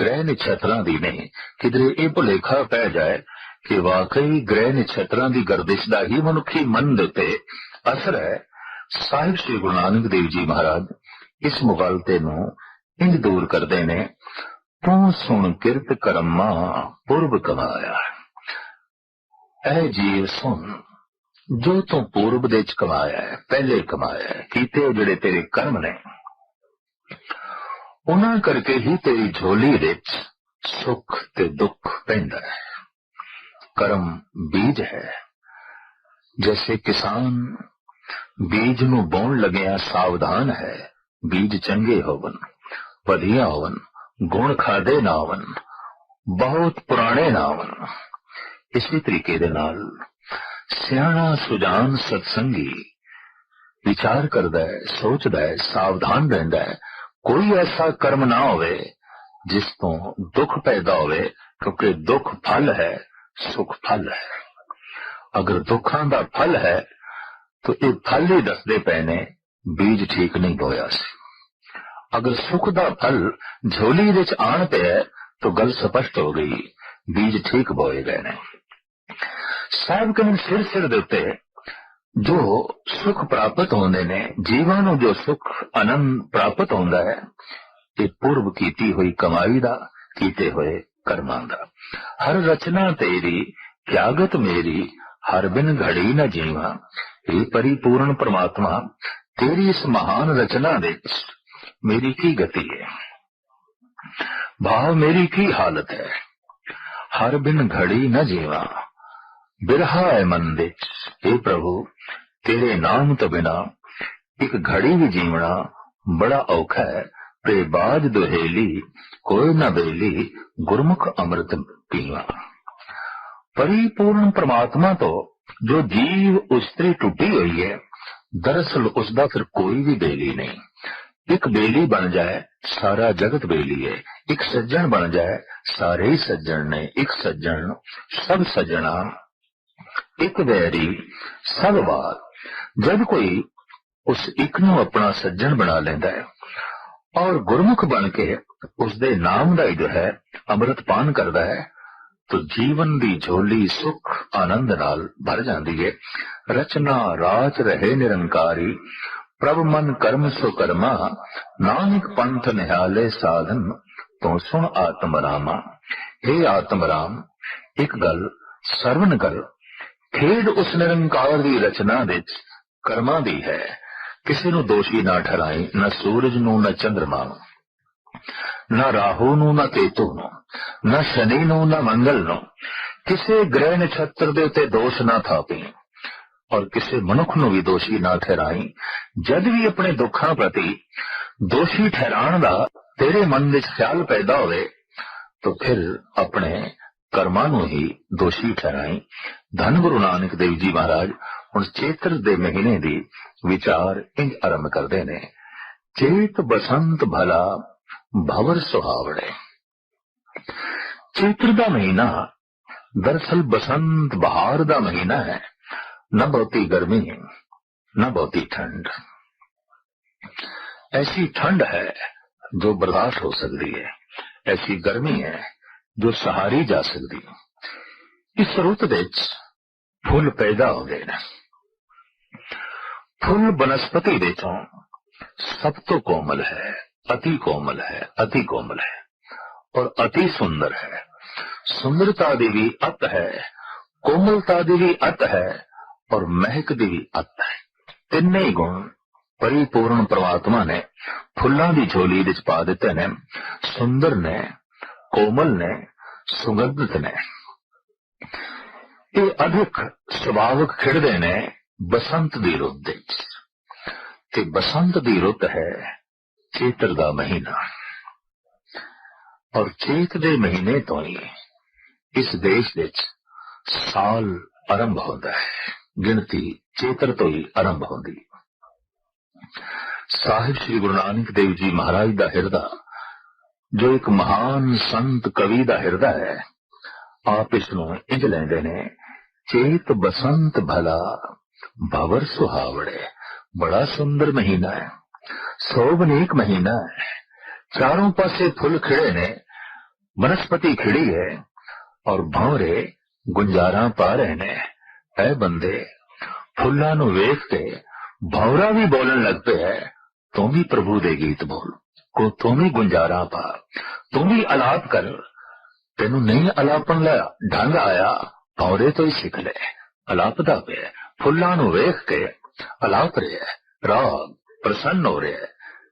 ਗ੍ਰਹਿ ਨਛਤਰਾਂ ਦੀ ਨਹੀਂ। ਕਿਧਰੇ ਇਹ ਭੁਲੇਖਾ ਪੈ ਜਾਏ ਕਿ ਵਾਕਈ ਗ੍ਰਹਿ ਨਛਤਰਾਂ ਦੀ ਗਰਦਿਸ਼ ਦਾ ਹੀ ਮਨੁੱਖੀ ਮਨ ਦੇ ਉੱਤੇ ਅਸਰ ਹੈ। ਸਾਹਿਬ ਸ੍ਰੀ ਗੁਰੂ ਨਾਨਕ ਦੇਵ ਜੀ ਮਹਾਰਾਜ, ਇਸ ਮੁਗਲਤੇ ਨੂੰ ਇੰਜ ਦੂਰ ਕਰਦੇ ਨੇ, ਤੂੰ ਸੁਣ ਕਿਰਤ ਕਰਮਾ ਪੁਰਬ ਕਮਾਇਆ ਐ ਜੀਵ ਸੁਣ, ਜੋ ਤੂੰ ਪੂਰਬ ਦੇ ਚ ਕਮਾਇਆ ਹੈ, ਪਹਿਲੇ ਕਮਾਇਆ ਹੈ, ਕੀਤੇ ਜਿਹੜੇ ਤੇਰੇ ਕਰਮ ਨੇ। ਉਹਨਾਂ ਕਰਕੇ ਹੀ ਤੇਰੀ ਝੋਲੀ ਵਿੱਚ ਸੁੱਖ ਤੇ ਦੁੱਖ ਪੈਂਦਾ ਹੈ। ਕਰਮ ਬੀਜ ਹੈ। ਜੈਸੇ ਕਿਸਾਨ ਬੀਜ ਨੂੰ ਬੋਣ ਲੱਗਿਆ ਸਾਵਧਾਨ ਹੈ। ਬੀਜ ਚੰਗੇ ਹੋਵਨ, ਵਧੀਆ ਹੋਵਨ, ਗੁਣ ਖਾਦੇ ਨਾ ਹੋਵਨ, ਬਹੁਤ ਪੁਰਾਣੇ ਨਾ ਹੋਵਨ। ਇਸੇ ਤਰੀਕੇ ਦੇ ਨਾਲ ਸਿਆਣਾ ਸੁਜਾਨ ਸਤਸੰਗੀ ਵਿਚਾਰ ਕਰਦਾ ਹੈ, ਸੋਚਦਾ ਹੈ, ਸਾਵਧਾਨ ਰਹਿੰਦਾ ਹੈ। ਕੋਈ ਐਸਾ ਕਰਮ ਨਾ ਹੋਵੇ ਜਿਸ ਤੋਂ ਦੁੱਖ ਪੈਦਾ ਹੋਵੇ, ਕਿਉਂਕਿ ਦੁੱਖ ਫਲ ਹੈ, ਸੁਖ ਫਲ ਹੈ। ਅਗਰ ਦੁੱਖਾਂ ਦਾ ਫਲ ਹੈ, ਤਾਂ ਇਹ ਫਲ ਹੀ ਦੱਸਦੇ ਪਏ ਨੇ, ਬੀਜ ਠੀਕ ਨਹੀਂ ਬੋਇਆ ਸੀ। ਅਗਰ ਸੁਖ ਦਾ ਫਲ ਝੋਲੀ ਵਿੱਚ ਆਣ ਪਿਆ, ਤਾਂ ਗੱਲ ਸਪਸ਼ਟ ਹੋ ਗਈ, ਬੀਜ ਠੀਕ ਬੋਏ ਗਏ ਨੇ। ਸਾਹਿਬ ਕਹਿੰਦੇ ਸਿਰ ਸਿਰ ਦੇ ਉੱਤੇ ਜੋ ਸੁਖ ਪ੍ਰਾਪਤ ਹੁੰਦੇ ਨੇ, ਜੀਵਾਂ ਨੂੰ ਜੋ ਸੁਖ ਆਨੰਦ ਪ੍ਰਾਪਤ ਹੁੰਦਾ ਹੈ, ਇਹ ਪੂਰਵ ਕੀਤੀ ਹੋਈ ਕਮਾਈ ਦਾ, ਕੀਤੇ ਹੋਏ ਕਰਮਾਂ ਦਾ। ਹਰ ਰਚਨਾ ਤੇਰੀ ਕਿਆਗਤ ਮੇਰੀ, ਹਰ ਬਿਨ ਘੜੀ ਨ ਜੀਵਾਂ। ਇਹ ਪਰਿਪੂਰਨ ਪ੍ਰਮਾਤਮਾ, ਤੇਰੀ ਇਸ ਮਹਾਨ ਰਚਨਾ ਵਿੱਚ ਮੇਰੀ ਕੀ ਗਤੀ ਹੈ? ਭਾਵ ਮੇਰੀ ਕੀ ਹਾਲਤ ਹੈ? ਹਰ ਬਿਨ ਘੜੀ ਨਾ ਜੀਵਾਂ। ਬਿਰਹਾ ਹੈ ਮਨ ਵਿੱਚ हे ਪ੍ਰਭੂ, ਤੇਰੇ ਨਾਮ ਤੋਂ ਬਿਨਾ ਇੱਕ ਘੜੀ ਵੀ ਜੀਵਣਾ ਬੜਾ ਔਖਾ ਹੈ। ਤੇ ਬਾਜ ਦੁਹੇਲੀ, ਕੋਈ ਨਾ ਬੇਲੀ, ਗੁਰਮੁਖ ਅੰਮ੍ਰਿਤ ਪੀਵਾ। ਪਰਿਪੂਰਨ ਪ੍ਰਮਾਤਮਾ ਤੋਂ ਜੋ ਜੀਵ ਉਸਤਰੀ ਟੁੱਟੀ ਹੋਈ ਹੈ, ਦਰਅਸਲ ਉਸ ਦਾ ਫਿਰ ਕੋਈ ਵੀ ਬੇਲੀ ਨਹੀਂ। ਇੱਕ ਬੇਲੀ ਬਣ ਜਾਏ, ਸਾਰਾ ਜਗਤ ਬੇਲੀ ਹੈ। ਇੱਕ ਸੱਜਣ ਬਣ ਜਾਏ, ਸਾਰੇ ਹੀ ਸੱਜਣ ਨੇ। ਇੱਕ ਸੱਜਣ, ਸਭ ਸੱਜਣਾ। ਇੱਕ ਵੈਰੀ ਸਭ ਵਾਰ ਜਦ ਕੋਈ ਉਸ ਇੱਕ ਨੂੰ ਆਪਣਾ ਸੱਜਣ ਬਣਾ ਲੈਂਦਾ ਹੈ ਔਰ ਗੁਰਮੁਖ ਬਣ ਕੇ ਉਸ ਦੇ ਨਾਮ ਦਾ ਜੋ ਹੈ ਅੰਮ੍ਰਿਤ ਪਾਨ ਕਰਦਾ ਹੈ, ਤਾਂ ਜੀਵਨ ਦੀ ਝੋਲੀ ਸੁਖ ਆਨੰਦ ਨਾਲ ਭਰ ਜਾਂਦੀ ਹੈ। ਰਚਨਾ ਰਾਜ ਰਹੇ ਨਿਰੰਕਾਰੀ, ਪ੍ਰਭ ਮਨ ਕਰਮ ਸੋ ਕਰਮਾ, ਨਾਨਕ ਪੰਥ ਨਿਹਾਲੇ ਸਾਧਨ, ਤੋਂ ਸੁਣ ਆਤਮ ਰਾਮਾ। हे ਆਤਮ ਰਾਮ, ਇੱਕ ਗੱਲ ਸਰਵਨ ਕਰ ਖੇਡ ਉਸ ਨਿਰੰਕਾਰ ਦੀ ਰਚਨਾ ਵਿੱਚ ਕਰਮਾਂ ਦੀ ਹੈ। ਕਿਸੇ ਨੂੰ ਦੋਸ਼ੀ ਨਾ ਠਹਿਰਾਈ ਨਾ ਸੂਰਜ ਨੂੰ, ਨਾ ਚੰਦਰਮਾ ਨੂੰ, ਨਾ ਰਾਹੂ ਨੂੰ, ਨਾ ਕੇਤੂ ਨੂੰ, ਨਾ ਸ਼ਨੀ ਨੂੰ, ਨਾ ਮੰਗਲ ਨੂੰ। ਕਿਸੇ ਗ੍ਰਹਿ ਨਛੱਤਰ ਦੇ ਉੱਤੇ ਦੋਸ਼ ਨਾ ਥਾਪੀ ਔਰ ਕਿਸੇ ਮਨੁੱਖ ਨੂੰ ਵੀ ਦੋਸ਼ੀ ਨਾ ਠਹਿਰਾਈ। ਜਦ ਵੀ ਆਪਣੇ ਦੁੱਖਾਂ ਪ੍ਰਤੀ ਦੋਸ਼ੀ ਠਹਿਰਾਣ ਦਾ ਤੇਰੇ ਮਨ ਵਿੱਚ ਖਿਆਲ ਪੈਦਾ ਹੋਵੇ, ਤਾਂ ਫਿਰ ਆਪਣੇ ਕਰਮਾਂ ਨੂੰ ਹੀ ਦੋਸ਼ੀ ਠਹਿਰਾਈ। ਧੰਨ ਗੁਰੂ ਨਾਨਕ ਦੇਵ ਜੀ ਮਹਾਰਾਜ, ਹੁਣ ਚੇਤਰ ਦੇ ਮਹੀਨੇ ਦੀ ਵਿਚਾਰ ਇੰਜ ਆਰੰਭ ਕਰਦੇ ਨੇ। ਚੇਤ ਬਸੰਤ ਭਲਾ ਭਵਰ ਸੁਹਾਵੜੇ ਚੇਤਰ ਦਾ ਮਹੀਨਾ ਦਰਸਲ ਬਸੰਤ ਬਹਾਰ ਦਾ ਮਹੀਨਾ ਹੈ। ਨਾ ਬਹੁਤੀ ਗਰਮੀ, ਨਾ ਬਹੁਤੀ ਠੰਡ। ਐਸੀ ਠੰਡ ਹੈ ਜੋ ਬਰਦਾਸ਼ਤ ਹੋ ਸਕਦੀ ਹੈ। ਐਸੀ ਗਰਮੀ ਹੈ ਜੋ ਸਹਾਰੀ ਜਾ ਸਕਦੀ। ਹੈ ਇਸ ਰੁੱਤ ਵਿੱਚ پھول پیدا ہو گئے نا۔ پھول بنسپتی دیکھو سب تو کومل ہے، اتی کومل ہے، اتی کومل ہے۔ اور اتی سندر ہے۔ سندرتا دیوی ات ہے، کوملتا دیوی ات ہے، اور مہک دیوی ات ہے۔ تین گن پریپورن پرواتما نے فلاں دی جھولی پا دیتے نے، سندر نے، کومل نے سگندت نے۔ ਇਹ ਅਧਿਕ ਸੁਭਾਵਕ ਖਿੜਦੇ ਨੇ ਬਸੰਤ ਦੀ ਰੁੱਤ ਦੇ ਤੇ ਬਸੰਤ ਦੀ ਰੁੱਤ ਹੈ ਚੇਤਰ ਦਾ ਮਹੀਨਾ। ਔਰ ਚੇਤ ਦੇ ਮਹੀਨੇ ਤੋਂ ਹੀ ਇਸ ਦੇਸ਼ ਵਿੱਚ ਸਾਲ ਆਰੰਭ ਹੁੰਦਾ ਹੈ। ਗਿਣਤੀ ਚੇਤਰ ਤੋਂ ਹੀ ਆਰੰਭ ਹੁੰਦੀ ਸਾਹਿਬ ਸ੍ਰੀ ਗੁਰੂ ਨਾਨਕ ਦੇਵ ਜੀ ਮਹਾਰਾਜ ਦਾ ਹਿਰਦਾ, ਜੋ ਇੱਕ ਮਹਾਨ ਸੰਤ ਕਵੀ ਦਾ ਹਿਰਦਾ ਹੈ, ਆਪ ਇਸ ਨੂੰ ਇੰਜ ਲੈਂਦੇ ਨੇ ਚੇਤ ਬਸੰਤ ਭਲਾ ਭਵਰ ਸੁਹਾਵੜੇ ਬੜਾ ਸੁੰਦਰ ਮਹੀਨਾ ਹੈ ਸੋਭਨੀਕ ਮਹੀਨਾ ਹੈ ਚਾरों ਪਾਸੇ ਫੁੱਲ ਖਿੜੇ ਨੇ ਬਨਸਪਤੀ ਖਿੜੀ ਹੈ ਔਰ ਭੌਰੇ ਗੁੰਜਾਰਾਂ ਪਾ ਰਹੇ ਨੇ ਐ ਬੰਦੇ ਫੁੱਲਾਂ ਨੂੰ ਵੇਖ ਕੇ ਭੌਰਾ ਵੀ ਬੋਲਣ ਲੱਗ ਪਿਆ ਹੈ ਤੂੰ ਵੀ ਪ੍ਰਭੂ ਦੇ ਗੀਤ ਬੋਲ ਕੋ ਤੂੰ ਵੀ ਗੁੰਜਾਰਾਂ ਪਾ ਤੂੰ ਵੀ ਅਲਾਪ ਕਰ ਤੈਨੂੰ ਨਹੀਂ ਅਲਾਪਣ ਲੈ ಅವರೇತೈಸಿಗಲೇ ಅಲಾಪದಾವೆ ಫುಲ್ಲಾನು ವೇಖ್ಗೆ ಅಲಾಪ್ರೆ ರಾಗ್ ಪ್ರಸನ್ನೋರೆ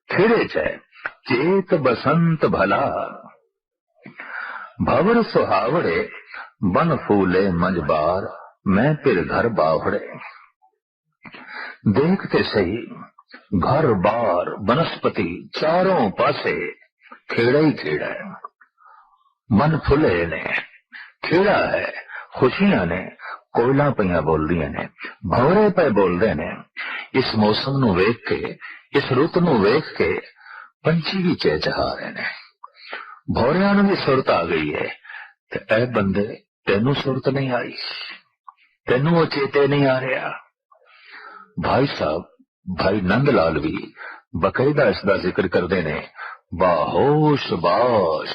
چھے چیت بسنت بھلا۔ بھاور ಸುಹಾವಡೆ بن فولے مجبار میں پھر گھر باورے دیکھتے سہی گھر بار، بنسپتی چاروں پاسے کھیڑے ہی کھیڑے من پھلے نے، کھیڑا ہے ਖੁਸ਼ੀਆਂ ਨੇ, ਕੋਇਲਾ ਪਈਆਂ ਬੋਲਦੀਆਂ ਨੇ ਭੌਰੇ ਪਏ ਬੋਲਦੇ ਨੇ। ਇਸ ਮੌਸਮ ਨੂੰ ਵੇਖ ਕੇ, ਇਸ ਰੁੱਤ ਨੂੰ ਵੇਖ ਕੇ ਪੰਛੀ ਵੀ ਚਹਿਚਹਾ ਰਹੇ ਨੇ। ਭੌਰਿਆਂ ਨੂੰ ਵੀ ਸੁਰਤ ਆ ਗਈ ਹੈ। ਤੇ ਇਹ ਬੰਦੇ ਤੈਨੂੰ ਸੁਰਤ ਨਹੀਂ ਆਈ। ਤੈਨੂੰ ਉਹ ਚੇਤੇ ਨਹੀਂ ਆ ਰਿਹਾ। ਭਾਈ ਸਾਹਿਬ, ਭਾਈ ਨੰਦ ਲਾਲ ਵੀ ਬਕਾਇਦਾ ਇਸ ਦਾ ਜ਼ਿਕਰ ਕਰਦੇ ਨੇ। ਬਾਹੋਸ਼ ਬਾਸ਼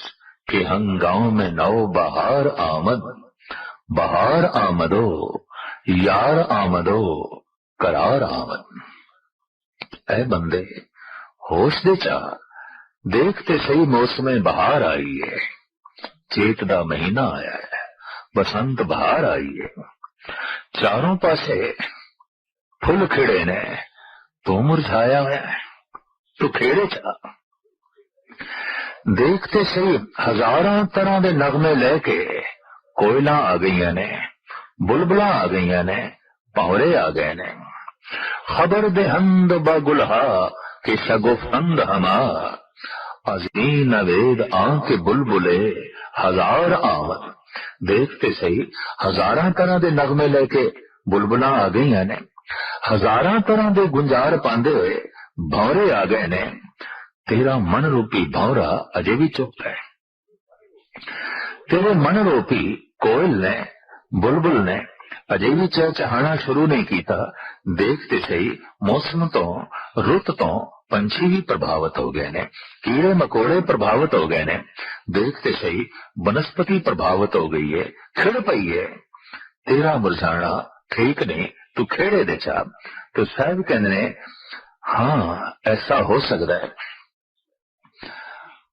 ਕਿ ਹੰਗਾਉਂ ਮੇ ਨਵ ਬਹਾਰ ਆਮਦ। बहार आमदो यार आमदो करार आमद ਐ ਬੰਦੇ ਹੋਸ਼ ਦੇ ਚਾ ਦੇਖਤੇ ਸਹੀ ਮੌਸਮੇ ਬਹਾਰ ਆਈ ਹੈ ਚੇਤ ਦਾ ਮਹੀਨਾ ਆਇਆ ਹੈ ਬਸੰਤ ਬਹਾਰ ਆਈ ਹੈ ਚਾਰੋਂ ਪਾਸੇ ਫੁੱਲ ਖਿੜੇ ਨੇ ਤੂੰ ਮੁਰਝਾਇਆ ਹੋਇਆ ਹੈ ਤੂੰ ਖੇੜੇ ਚ ਆ ਦੇਖਤੇ ਸਹੀ ਹਜ਼ਾਰਾਂ ਤਰ੍ਹਾਂ ਦੇ ਨਗਮੇ ਲੈ ਕੇ ਕੋਇਲਾਂ ਆ ਗਈਆਂ ਨੇ ਬੁਲਬੁਲਾਂ ਆ ਗਈਆਂ ਨੇ ਭੌਰੇ ਆ ਗਏ ਨੇ ਖਬਰ ਦੇ ਹੰਦ ਬਗੁਲਹਾ ਕਿ ਸ਼ਗੁਫੰਦ ਹਮਾ अजीन वेद आंख बुलबुले हजार आमद ਦੇਖਤੇ ਸਹੀ ਹਜ਼ਾਰਾਂ ਤਰ੍ਹਾਂ ਦੇ ਨਗਮੇ ਲੈ ਕੇ ਬੁਲਬੁਲਾਂ ਆ ਗਈਆਂ ਨੇ ਹਜ਼ਾਰਾਂ ਤਰ੍ਹਾਂ ਦੇ ਗੁੰਜਾਰ ਪਾਉਂਦੇ ਹੋਏ ਭੌਰੇ ਆ ਗਏ ਨੇ ਤੇਰਾ ਮਨ ਰੂਪੀ ਭੌਰਾ ਅਜੇ ਵੀ ਚੁੱਪ ਹੈ ਤੇਰੇ ਮਨ ਰੂਪੀ ਕੋਇਲ ਨੇ, ਬੁਲਬੁਲ ਨੇ ਅਜੇ ਵੀ ਚਹਿਚਹਾਣਾ ਸ਼ੁਰੂ ਨਹੀਂ ਕੀਤਾ ਦੇਖਤੇ ਸਹੀ ਮੌਸਮ ਤੋਂ, ਰੁੱਤ ਤੋਂ ਪੰਛੀ ਵੀ ਪ੍ਰਭਾਵਿਤ ਹੋ ਗਏ ਨੇ, ਕੀੜੇ ਮકોੜੇ ਪ੍ਰਭਾਵਿਤ ਹੋ ਗਏ ਨੇ ਦੇਖਤੇ ਸਹੀ ਬਨਸਪਤੀ ਪ੍ਰਭਾਵਿਤ ਹੋ ਗਈ ਹੈ ਖਿੜ ਪਈ ਹੈ ਤੇਰਾ ਮੁਰਝਾਣਾ ਠੀਕ ਨਹੀਂ, ਤੂੰ ਖੇੜੇ ਦੇ ਚਾਹ। ਤੇ ਸਾਹਿਬ ਕਹਿੰਦੇ ਨੇ, ਹਾਂ, ਐਸਾ ਹੋ ਸਕਦਾ ਹੈ।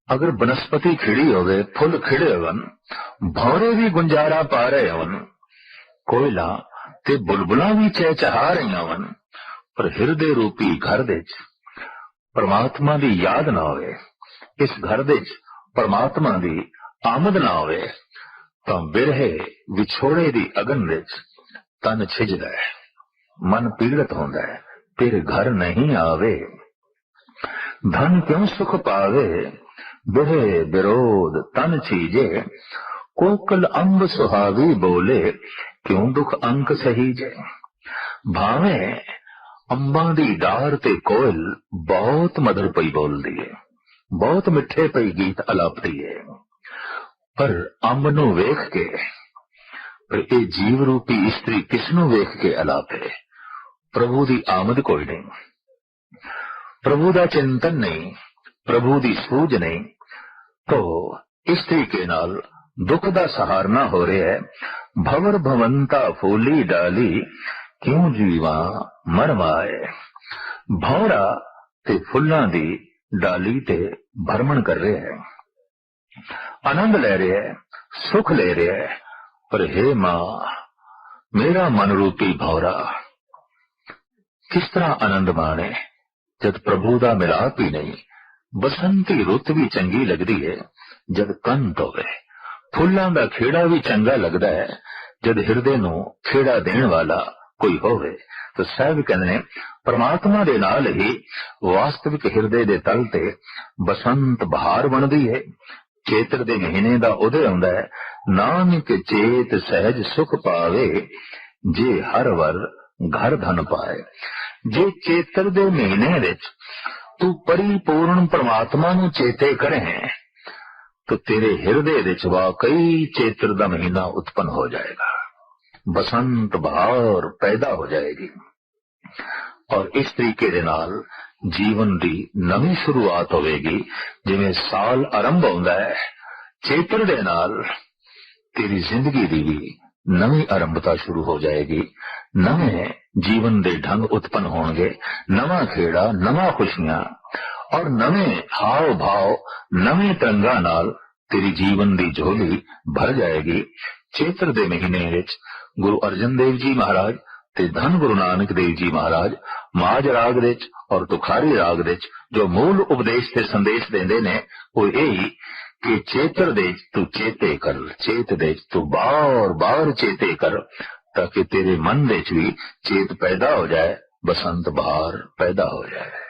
ਅਗਰ ਬਨਸਪਤੀ ਖਿੜੀ ਹੋਵੇ, ਫੁੱਲ ਖਿੜੇ ਹੋਣ, ਭੌਰੇ ਵੀ ਗੁੰਜਾਰਾ ਪਾ ਰਹੇ ਹੋਣ, ਕੋਇਲਾ ਤੇ ਬੁਲਬੁਲਾਂ ਵੀ ਚਹਿਚਹਾ ਰਹੀਆਂ ਹੋਣ, ਪਰ ਹਿਰਦੇ ਰੂਪੀ ਘਰ ਦੇ ਵਿੱਚ ਪਰਮਾਤਮਾ ਦੀ ਯਾਦ ਨਾ ਹੋਵੇ, ਇਸ ਘਰ ਦੇ ਵਿੱਚ ਪਰਮਾਤਮਾ ਦੀ ਆਮਦ ਨਾ ਹੋਵੇ, ਤਾਂ ਬਿਰਹੇ ਵਿਛੋੜੇ ਦੀ ਅਗਨ ਵਿੱਚ ਤਨ ਛਿਜਦਾ ਹੈ, ਮਨ ਪੀੜਤ ਹੁੰਦਾ ਹੈ, ਫਿਰ ਘਰ ਨਹੀਂ ਆਵੇ। ਧਨ ਕਿਉਂ ਸੁਖ ਪਾਵੇ? ਬਿਰਹੇ ਵਿਰੋਧ ਤਨ ਚੀਜੇ ਕੋਕਲ ਅੰਬ ਸੁਹਾਵੀ ਬੋਲੇ, ਕਿਉਂ ਦੁਖ ਅੰਕ ਸਹੀਜੇ? ਭਾਵੇਂ ਅੰਬਾਂ ਦੀ ਡਾਰ ਤੇ ਕੋਇਲ ਬਹੁਤ ਮਦਰ ਪਈ ਬੋਲਦੀ ਏ, ਬਹੁਤ ਮਿੱਠੇ ਪਈ ਗੀਤ ਅਲਾਪਦੀ ਏ, ਪਰ ਅੰਬ ਨੂੰ ਵੇਖ ਕੇ, ਪਰ ਇਹ ਜੀਵ ਰੂਪੀ ਇਸਤਰੀ ਕਿਸ ਨੂੰ ਵੇਖ ਕੇ ਅਲਾਪੇ? ਪ੍ਰਭੂ ਦੀ ਆਮਦ ਕੋਈ ਨਹੀਂ, ਪ੍ਰਭੂ ਦਾ ਚਿੰਤਨ ਨਹੀਂ, ਪ੍ਰਭੂ ਦੀ ਸੂਝ ਨਹੀਂ ਤੋ, ਇਸ ਤਰੀਕੇ ਨਾਲ ਦੁੱਖ ਦਾ ਸਹਾਰਨਾ ਹੋ ਰਿਹਾ ਹੈ। ਭਵਰ ਭਵੰਤਾ ਫੂਲੀ ਡਾਲੀ, ਕਿਉਂ ਜੀਵਾ ਮਰਵਾਏ ਭੌਰਾ ਤੇ ਫੁੱਲਾਂ ਦੀ ਡਾਲੀ ਤੇ ਭਰਮਣ ਕਰ ਰਿਹਾ ਹੈ। ਆਨੰਦ ਲੈ ਰਿਹਾ ਹੈ, ਸੁਖ ਲੈ ਰਿਹਾ ਹੈ। ਪਰ ਹੈ ਮਾਂ, ਮੇਰਾ ਮਨ ਰੂਪੀ ਭੌਰਾ, ਕਿਸ ਤਰ੍ਹਾਂ ਆਨੰਦ ਮਾਣੇ ਜਦ ਪ੍ਰਭੂ ਦਾ ਮਿਲਾਪ ਹੀ ਨਹੀਂ। ਬਸੰਤੀ ਰੁੱਤ ਵੀ ਚੰਗੀ ਲੱਗਦੀ ਹੈ ਜਦ ਕੰਤ ਹੋਵੇ ਫੁੱਲਾਂ ਦਾ ਖੇੜਾ ਵੀ ਚੰਗਾ ਲੱਗਦਾ ਹੈ ਜਦ ਹਿਰਦੇ ਨੂੰ ਖੇੜਾ ਦੇਣ ਵਾਲਾ ਕੋਈ ਹੋਵੇ। ਤਾਂ ਸਾਹਿਬ ਕਹਿੰਦੇ ਪਰਮਾਤਮਾ ਦੇ ਨਾਲ ਹੀ ਵਾਸਤਵਿਕ ਹਿਰਦੇ ਦੇ ਤਲ ਤੇ ਬਸੰਤ ਬਹਾਰ ਬਣਦੀ ਹੈ ਚੇਤਰ ਦੇ ਮਹੀਨੇ ਦਾ ਉਦੇ ਆਉਂਦਾ ਹੈ ਨਾਨਕ ਚੇਤ ਸਹਿਜ ਸੁਖ ਪਾਵੇ, ਜੇ ਹਰ ਵਰ ਘਰ ਧਨ ਪਾਏ। ਜੇ ਚੇਤਰ ਦੇ ਮਹੀਨੇ ਵਿੱਚ ਤੂੰ ਪਰਿਪੂਰਨ ਪਰਮਾਤਮਾ ਨੂੰ ਚੇਤੇ ਕਰੇ, ਤਾਂ ਤੇਰੇ ਹਿਰਦੇ ਵਿੱਚ ਵਾਕਈ ਚੇਤਰ ਦਾ ਮਹੀਨਾ ਉਤਪਨ ਹੋ ਜਾਏਗਾ। ਬਸੰਤ ਬਹਾਰ ਪੈਦਾ ਹੋ ਜਾਏਗੀ। ਔਰ ਇਸ ਤਰੀਕੇ ਦੇ ਨਾਲ ਜੀਵਨ ਦੀ ਨਵੀਂ ਸ਼ੁਰੂਆਤ ਹੋਵੇਗੀ। ਜਿਵੇਂ ਸਾਲ ਆਰੰਭ ਹੁੰਦਾ ਹੈ, ਚੇਤਰ ਦੇ ਨਾਲ ਤੇਰੀ ਜ਼ਿੰਦਗੀ ਦੀ ਵੀ ਨਵੀਂ ਆਰੰਭਤਾ ਸ਼ੁਰੂ ਹੋ ਜਾਏਗੀ। ਨਵੇਂ ਜੀਵਨ ਦੇ ਢੰਗ ਉਤਪਨ ਹੋਣਗੇ, ਨਵਾਂ ਖੇੜਾ, ਨਵਾਂ ਖੁਸ਼ੀਆਂ, ਔਰ ਨਵੇਂ ਹਾਵ ਭਾਵ ਨਵੇਂ ਤਰੰਗਾਂ ਨਾਲ ਤੇਰੀ ਜੀਵਨ ਦੀ ਝੋਲੀ ਭਰ ਜਾਏਗੀ। ਚੇਤਰ ਦੇ ਮਹੀਨੇ ਵਿੱਚ ਗੁਰੂ ਅਰਜਨ ਦੇਵ ਜੀ ਮਹਾਰਾਜ ਤੇ ਧੰਨ ਗੁਰੂ ਨਾਨਕ ਦੇਵ ਜੀ ਮਹਾਰਾਜ ਮਾਜ ਰਾਗ ਵਿੱਚ ਔਰ ਤੁਖਾਰੀ ਰਾਗ ਵਿੱਚ ਜੋ ਮੂਲ ਉਪਦੇਸ਼ ਤੇ ਸੰਦੇਸ਼ ਦਿੰਦੇ ਨੇ, ਉਹ ਇਹ ਕਿ ਚੇਤਰ ਦੇ ਤੂੰ ਚੇਤੇ ਕਰ, ਚੇਤ ਦੇ ਤੂੰ ਬਾਰ ਬਾਰ ਚੇਤੇ ਕਰ। ਤਾਂ ਕਿ ਤੇਰੇ ਮਨ ਵਿੱਚ ਵੀ ਚੇਤ ਪੈਦਾ ਹੋ ਜਾਏ, ਬਸੰਤ ਬਹਾਰ ਪੈਦਾ ਹੋ ਜਾਏ।